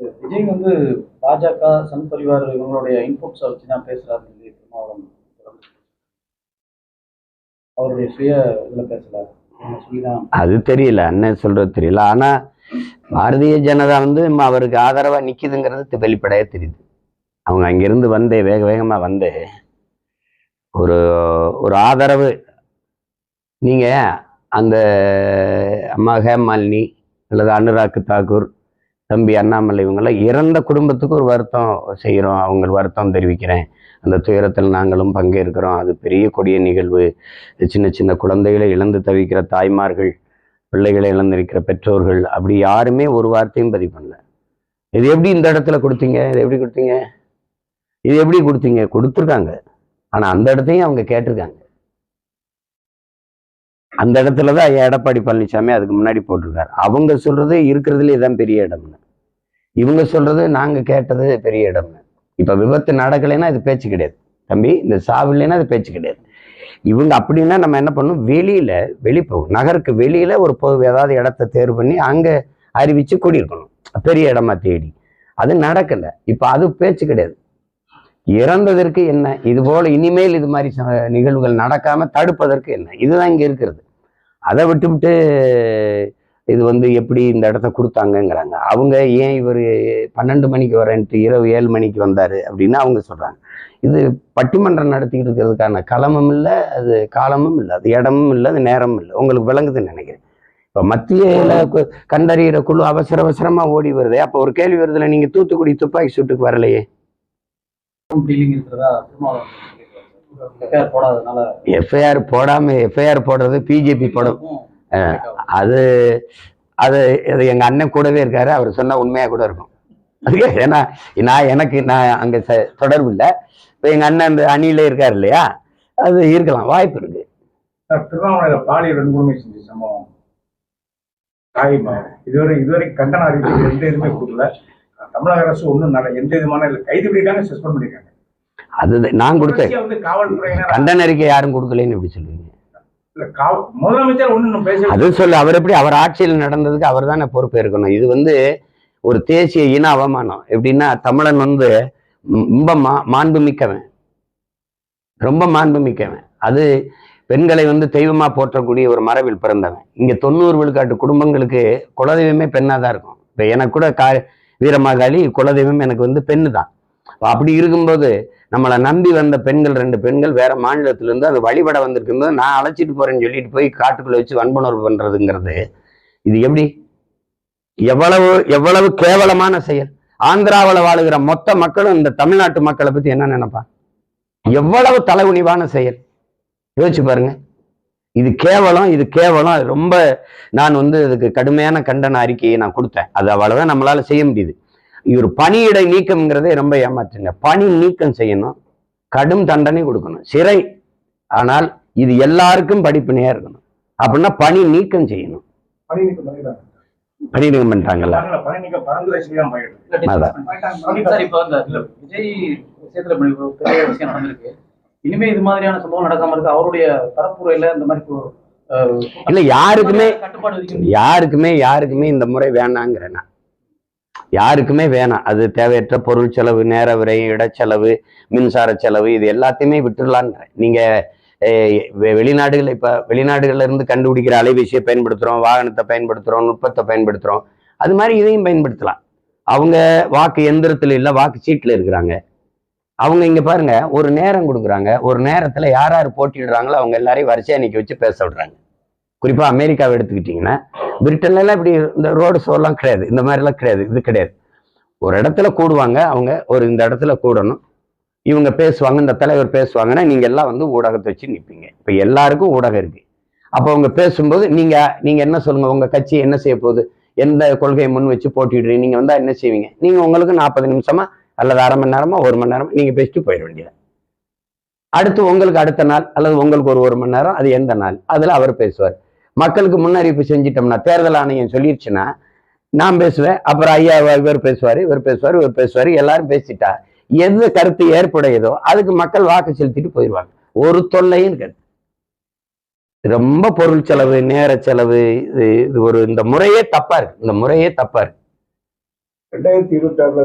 விஜய் வந்து பாஜக சங் பரிவார் இவங்களுடைய இன்புட்ஸை வச்சு தான் பேசுறாருன்னு சொல்லி திருமாவளவன். அவருடைய சுய இதுல பேசல அது தெரியல அண்ணன் சொல்றது தெரியல. ஆனா பாரதிய ஜனதா வந்து அவருக்கு ஆதரவா நிக்குதுங்கிறது வெளிப்படையா தெரியுது. அவங்க அங்கிருந்து வந்து வேக வேகமா வந்து ஒரு ஒரு ஆதரவு. நீங்க அந்த அம்மா ஹேமாலினி அல்லது அனுராக் தாக்கூர் தம்பி அண்ணாமலை இவங்கெல்லாம் இறந்த குடும்பத்துக்கு ஒரு வருத்தம் செய்கிறோம். அவங்க வருத்தம் தெரிவிக்கிறேன். அந்த துயரத்தில் நாங்களும் பங்கேற்கிறோம். அது பெரிய கொடிய நிகழ்வு. சின்ன சின்ன குழந்தைகளை இழந்து தவிக்கிற தாய்மார்கள் பிள்ளைகளை இழந்திருக்கிற பெற்றோர்கள் அப்படி யாருமே ஒரு வார்த்தையும் பதிவு பண்ணல. இது எப்படி இந்த இடத்துல கொடுத்தீங்க? இது எப்படி கொடுத்தீங்க? இது எப்படி கொடுத்தீங்க? கொடுத்துருக்காங்க. ஆனால் அந்த இடத்தையும் அவங்க கேட்டிருக்காங்க. அந்த இடத்துல தான் ஐயா எடப்பாடி பழனிசாமி அதுக்கு முன்னாடி போட்டிருக்காரு. அவங்க சொல்றது இருக்கிறதுலே தான் பெரிய இடம்னு. இவங்க சொல்றது நாங்க கேட்டது பெரிய இடம்னு. இப்ப விபத்து நடக்கலைன்னா இது பேச்சு கிடையாது. தம்பி இந்த சாவு இல்லைன்னா அது பேச்சு கிடையாது. இவங்க அப்படின்னா நம்ம என்ன பண்ணணும் வெளியில வெளிப்போகும் நகருக்கு வெளியில ஒரு பொது ஏதாவது இடத்த தேர்வு பண்ணி அங்க அறிவிச்சு கூடியிருக்கணும். பெரிய இடமா தேடி. அது நடக்கலை. இப்போ அது பேச்சு கிடையாது. இறந்ததற்கு என்ன? இது போல இனிமேல் இது மாதிரி ச- நிகழ்வுகள் நடக்காம தடுப்பதற்கு என்ன? இதுதான் இங்க இருக்கிறது. அதை விட்டுவிட்டு இது வந்து எப்படி இந்த இடத்த கொடுத்தாங்கங்கிறாங்க. அவங்க ஏன் இவர் பன்னெண்டு மணிக்கு வரேன்ட்டு இரவு ஏழு மணிக்கு வந்தார் அப்படின்னு அவங்க சொல்கிறாங்க இது பட்டிமன்றம் நடத்திக்கிட்டு இருக்கிறதுக்கான களமும் இல்லை அது காலமும் இல்லை அது இடமும் இல்லை அது நேரமும் இல்லை. உங்களுக்கு விளங்குதுன்னு நினைக்கிறேன். இப்போ மத்தியில் கண்டறிகிற கண்டறியிற குழு அவசர அவசரமாக ஓடி வருது. அப்போ ஒரு கேள்வி வருதுல நீங்கள் தூத்துக்குடி துப்பாக்கி சூட்டுக்கு வரலையே? டீலிங் எஃப்ஐஆர் போடாம எஃப்ஐஆர் போடுறது பிஜேபி போட அது அது அது எங்க அண்ணன் கூடவே இருக்காரு. அவர் சொன்னா உண்மையா கூட இருக்கும். ஏன்னா நான் எனக்கு நான் அங்க தொடர்பு இல்லை. இப்போ எங்க அண்ணன் அந்த அணியில இருக்காரு இல்லையா? அது இருக்கலாம். வாய்ப்பு இருக்கு. திருவண்ணாமலையில பாலியல் வன்கொடுமை செஞ்ச சம்பவம். இதுவரை இதுவரைக்கும் கண்டன அறிக்கை எந்த இதுவுமே கொடுக்கல. தமிழக அரசு ஒன்றும் எந்த விதமான இல்லை கைது பண்ணிருக்காங்க சஸ்பெண்ட் பண்ணிருக்காங்க. அது நான் கொடுத்தேன் கண்டன அறிக்கை யாரும் கொடுக்கலன்னு எப்படி சொல்லுவீங்க அது சொல்லு அவர் எப்படி அவர் ஆட்சியில் நடந்ததுக்கு அவர் தானே பொறுப்பு இருக்கணும் இது வந்து ஒரு தேசிய இன அவமானம். எப்படின்னா தமிழன் வந்து ரொம்ப மா மாண்பு மிக்கவன் ரொம்ப மாண்பு மிக்கவன் அது பெண்களை வந்து தெய்வமா போற்றக்கூடிய ஒரு மரபில் பிறந்தவன். இங்க தொண்ணூறு விழுக்காட்டு குடும்பங்களுக்கு குலதெய்வமே பெண்ணாக தான் இருக்கும். இப்போ எனக்கு கூட கா வீரமாகாளி குலதெய்வம் எனக்கு வந்து பெண்ணு தான் அப்படி இருக்கும்போது நம்மளை நம்பி வந்த பெண்கள் ரெண்டு பெண்கள் வேற மாநிலத்திலேருந்து அது வழிபட வந்திருக்கும்போது நான் அழைச்சிட்டு போறேன்னு சொல்லிட்டு போய் காட்டுக்குள்ளே வச்சு வன்புணர்வு பண்றதுங்கிறது இது எப்படி? எவ்வளவு எவ்வளவு கேவலமான செயல். ஆந்திராவில் வாழுகிற மொத்த மக்களும் இந்த தமிழ்நாட்டு மக்களை பத்தி என்ன நினைப்பான் எவ்வளவு தலைகுனிவான செயல். யோசிச்சு பாருங்க. இது கேவலம் இது கேவலம் ரொம்ப நான் வந்து இதுக்கு கடுமையான கண்டன அறிக்கையை நான் கொடுத்தேன். அது அவ்வளவுதான் நம்மளால செய்ய முடியுது. இவர் பணியிடை நீக்கம்ங்கிறதே ரொம்ப ஏமாற்றுங்க பணி நீக்கம் செய்யணும். கடும் தண்டனை கொடுக்கணும். சிறை. ஆனால் இது எல்லாருக்கும் படிப்பினையா இருக்கணும். அப்படின்னா பணி நீக்கம் செய்யணும். பணி நீக்கம் பண்ணிடுறாங்க பணி நீக்கம் பண்றாங்கல்ல அதனால பணி நீக்கம் பரந்துரை செய்ய தான் போயிடுது அதான். சார் இப்போ இந்த இல்ல, விஜய் விஷயத்துல இப்படி ஒரு பெரிய விஷயம் நடந்திருக்கு. இனிமே இது மாதிரியான சம்பவம் நடக்காம இருக்கு. அவருடைய பரப்புரையில இந்த மாதிரி இப்போ, அஹ், இல்ல யாருக்குமே யாருக்குமே யாருக்குமே இந்த முறை வேணாங்கிறேன் யாருக்குமே வேணாம். அது தேவையற்ற பொருள் செலவு நேர விரயம் இடச்செலவு மின்சார செலவு இது எல்லாத்தையுமே விட்டுடலான்றேன் நீங்க வெ- வெளிநாடுகள் இப்ப வெளிநாடுகள்ல இருந்து கண்டுபிடிக்கிற அலைபேசியை பயன்படுத்துறோம் வாகனத்தை பயன்படுத்துறோம் நுட்பத்தை பயன்படுத்துறோம் அது மாதிரி இதையும் பயன்படுத்தலாம். அவங்க வாக்கு எந்திரத்தில் இல்லை வாக்கு சீட்டில் இருக்கிறாங்க. அவங்க இங்க பாருங்க ஒரு நேரம் கொடுக்குறாங்க ஒரு நேரத்துல யார் யார் போட்டிடுறாங்களோ அவங்க எல்லாரையும் வரிசையாக நிக்க வச்சு பேச விடுறாங்க. குறிப்பா அமெரிக்காவை எடுத்துக்கிட்டீங்கன்னா பிரிட்டன்ல எல்லாம் இப்படி இந்த ரோடு ஷோலாம் கிடையாது. இந்த மாதிரிலாம் கிடையாது. இது கிடையாது. ஒரு இடத்துல கூடுவாங்க. அவங்க ஒரு இந்த இடத்துல கூடணும். இவங்க பேசுவாங்க. இந்த தலைவர் பேசுவாங்கன்னா நீங்க எல்லாம் வந்து ஊடகத்தை வச்சு நிற்பீங்க இப்ப எல்லாருக்கும் ஊடகம் இருக்கு. அப்போ அவங்க பேசும்போது நீங்க நீங்க என்ன சொல்லுங்க? உங்க கட்சி என்ன செய்ய போகுது? எந்த கொள்கையை முன் வச்சு போட்டிடுறீங்க நீங்க வந்தா என்ன செய்வீங்க? நீங்க உங்களுக்கு நாற்பது நிமிஷமா அல்லது அரை மணி நேரமா ஒரு மணி நேரமா நீங்க பேசிட்டு போயிட வேண்டியது. அடுத்து உங்களுக்கு அடுத்த நாள் அல்லது உங்களுக்கு ஒரு ஒரு மணி நேரம் அது எந்த நாள்? அதில் அவர் பேசுவார். மக்களுக்கு முன்னறிவிப்பு செஞ்சிட்டோம்னா தேர்தல் ஆணையம் சொல்லிருச்சுன்னா நான் பேசுவேன் அப்புறம் ஐயா இவர் பேசுவாரு இவர் பேசுவார் இவர் பேசுவாரு எல்லாரும் பேசிட்டா எது கருத்து ஏற்புடையதோ அதுக்கு மக்கள் வாக்கு செலுத்திட்டு போயிடுவாங்க. ஒரு தொல்லையும் இருக்காது ரொம்ப பொருள் செலவு நேர செலவு இது இது ஒரு இந்த முறையே தப்பா இருக்கு. இந்த முறையே தப்பா இருக்கு. ரெண்டாயிரத்தி இருபத்தி ஆறுல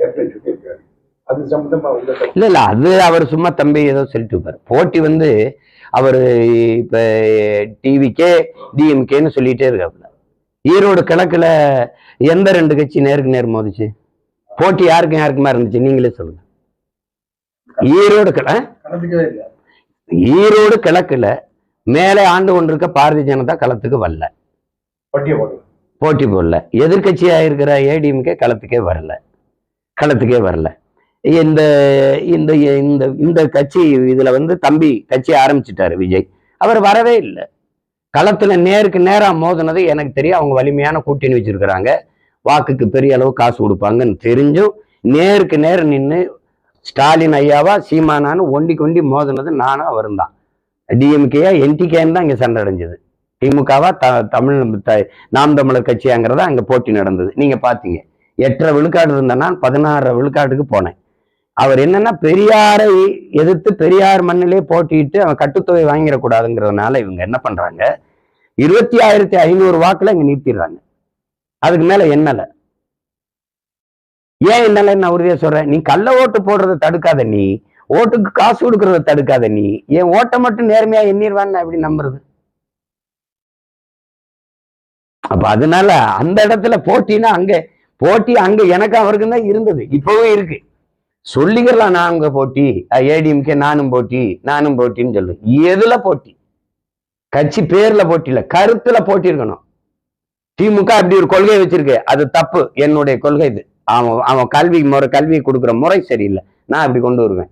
ஏற்கனவே சொல்லியிருக்காரு அது சம்பந்தமா கருத்து? இல்ல இல்ல அது அவர் சும்மா தம்பி ஏதோ சொல்லிட்டு இருப்பாரு. போட்டி வந்து அவர் இப்ப டிவிக்கே டிஎம்கேன்னு சொல்லிட்டே இருக்காப்புல. ஈரோடு கிழக்குல எந்த ரெண்டு கட்சி நேருக்கு நேர் மோதிச்சு? போட்டி யாருக்கும் யாருக்குமா இருந்துச்சு? நீங்களே சொல்லுங்க. ஈரோடு கிள ஈரோடு கிழக்குல மேலே ஆண்டு கொண்டிருக்க பாரதிய ஜனதா களத்துக்கு வரல. போட்டி போடல. எதிர்க்கட்சியா இருக்கிற ஏடிஎம்கே களத்துக்கே வரல. களத்துக்கே வரல. இந்த இந்த இந்த இந்த கட்சி இதுல வந்து தம்பி கட்சி ஆரம்பிச்சிட்டாரு விஜய். அவர் வரவே இல்லை. களத்துல நேருக்கு நேரா மோதினது எனக்கு தெரியும். அவங்க வலிமையான கூட்டணி வச்சிருக்கிறாங்க. வாக்குக்கு பெரிய அளவு காசு கொடுப்பாங்கன்னு தெரிஞ்சும் நேருக்கு நேர் நின்று ஸ்டாலின் ஐயாவா சீமானான்னு ஒண்டி கொண்டி மோதினது நானும் அவரும் தான். டிஎம்கேயா என்டிகேன்னு தான் இங்க சண்டை அடைஞ்சது. திமுகவா த தமிழ் த- நாம் தமிழர் கட்சியாங்கிறத அங்கே போட்டி நடந்தது. நீங்க பார்த்தீங்க எட்டரை விழுக்காடு இருந்தேன்னா பதினாறு விழுக்காட்டுக்கு போனேன். அவர் என்னன்னா பெரியாரை எதிர்த்து பெரியார் மண்ணிலே போட்டிட்டு அவன் கட்டுத்தொகை வாங்கிடக்கூடாதுங்கிறதுனால இவங்க என்ன பண்றாங்க? இருபத்தி ஆயிரத்தி ஐநூறு வாக்குல இங்க நிறுத்திடுறாங்க. அதுக்கு மேல என்னல ஏன் என்னால நான் உறுதியா சொல்றேன்? நீ கள்ள ஓட்டு போடுறதை தடுக்காத நீ. ஓட்டுக்கு காசு கொடுக்கறத தடுக்காத நீ. என் ஓட்டை மட்டும் நேர்மையா எண்ணிடுவான்னு அப்படி நம்புறது? அப்ப அதனால அந்த இடத்துல போட்டினா அங்க போட்டி அங்க எனக்கு அவருக்கு தான் இருந்தது. இப்பவும் இருக்கு. சொல்லிக்கலாம் நான் அங்க போட்டி ஏடிஎம்கே நானும் போட்டி நானும் போட்டின்னு சொல்லு. எதுல போட்டி? கட்சி பேர்ல போட்டியில கருத்துல போட்டி இருக்கணும். திமுக அப்படி ஒரு கொள்கை வச்சிருக்கு. அது தப்பு. என்னுடைய கொள்கை இது. அவன் அவன் கல்வி முறை கல்வி கொடுக்குற முறை சரியில்லை. நான் அப்படி கொண்டு வருவேன்.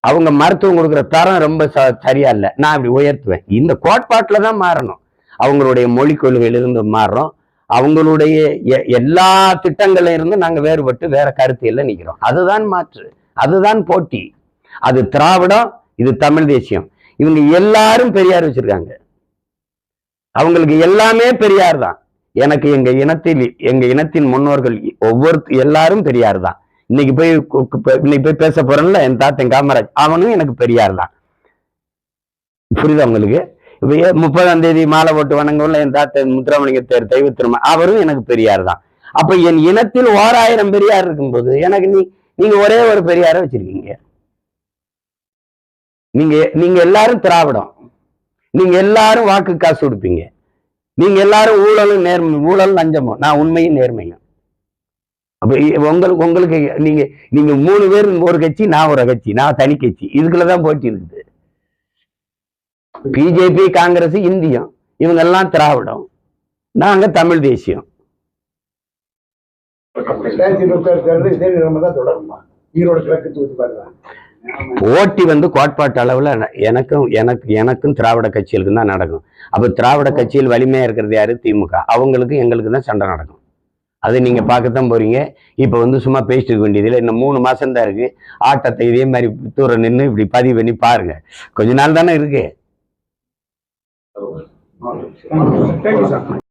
அவங்க மருத்துவம் கொடுக்குற தரம் ரொம்ப ச- சரியா இல்லை. நான் அப்படி உயர்த்துவேன். இந்த கோட்பாட்டில் தான் மாறணும். அவங்களுடைய மொழி கொள்கையிலிருந்து மாறுறோம். அவங்களுடைய எ- எல்லா திட்டங்கள்ல இருந்து நாங்க வேறுபட்டு வேற கருத்தியல்ல நிக்கிறோம். அதுதான் மாற்று. அதுதான் போட்டி. அது திராவிடம் இது தமிழ் தேசியம். இவங்க எல்லாரும் பெரியார் வச்சிருக்காங்க. அவங்களுக்கு எல்லாமே பெரியார் தான். எனக்கு எங்க இனத்தில் எங்க இனத்தின் முன்னோர்கள் ஒவ்வொரு எல்லாரும் பெரியார் தான். இன்னைக்கு போய் இன்னைக்கு போய் பேச போறேன்ல என் தாத்தன் காமராஜ். அவனும் எனக்கு பெரியார் தான். புரியுதா உங்களுக்கு? இப்போ முப்பதாம் தேதி மாலை போட்டு வணங்கல என் தாத்தன் முத்துராமலிங்க தேர் தெய்வ திரும்ப அவரும் எனக்கு பெரியார் தான். அப்ப என் இனத்தில் ஓராயிரம் பெரியார் இருக்கும்போது எனக்கு நீ நீங்க ஒரே ஒரு பெரியார வச்சிருக்கீங்க. நீங்க நீங்க எல்லாரும் திராவிடம். நீங்க எல்லாரும் வாக்கு காசு கொடுப்பீங்க. நீங்க எல்லாரும் ஊழலும் நேர்மை ஊழல் லஞ்சமும் நான் உண்மையும் நேர்மையும். அப்ப உங்களுக்கு உங்களுக்கு நீங்க நீங்க மூணு பேர் ஒரு கட்சி நான் ஒரு கட்சி நான் தனி கட்சி. இதுக்குள்ளதான் போட்டி இருக்குது. பிஜேபி காங்கிரஸ் இந்தியம் இவங்க எல்லாம் திராவிடம். நாங்க தமிழ் தேசியம். போட்டி வந்து கோட்பாட்டு அளவுல எனக்கும் எனக்கு எனக்கும் திராவிட கட்சிகளுக்கும் தான் நடக்கும். அப்ப திராவிட கட்சியில் வலிமையா இருக்கிறது யாரு? திமுக. அவங்களுக்கு எங்களுக்கு தான் சண்டை நடக்கும். அது நீங்க பார்க்கத்தான் போறீங்க. இப்ப வந்து சும்மா பேசிட்டு இருக்க வேண்டியதில்லை இன்னும் மூணு மாசம் தான் இருக்கு. ஆட்டத்தை இதே மாதிரி தூரம் நின்று இப்படி பதிவு பண்ணி பாருங்க. கொஞ்ச நாள் தானே Thank.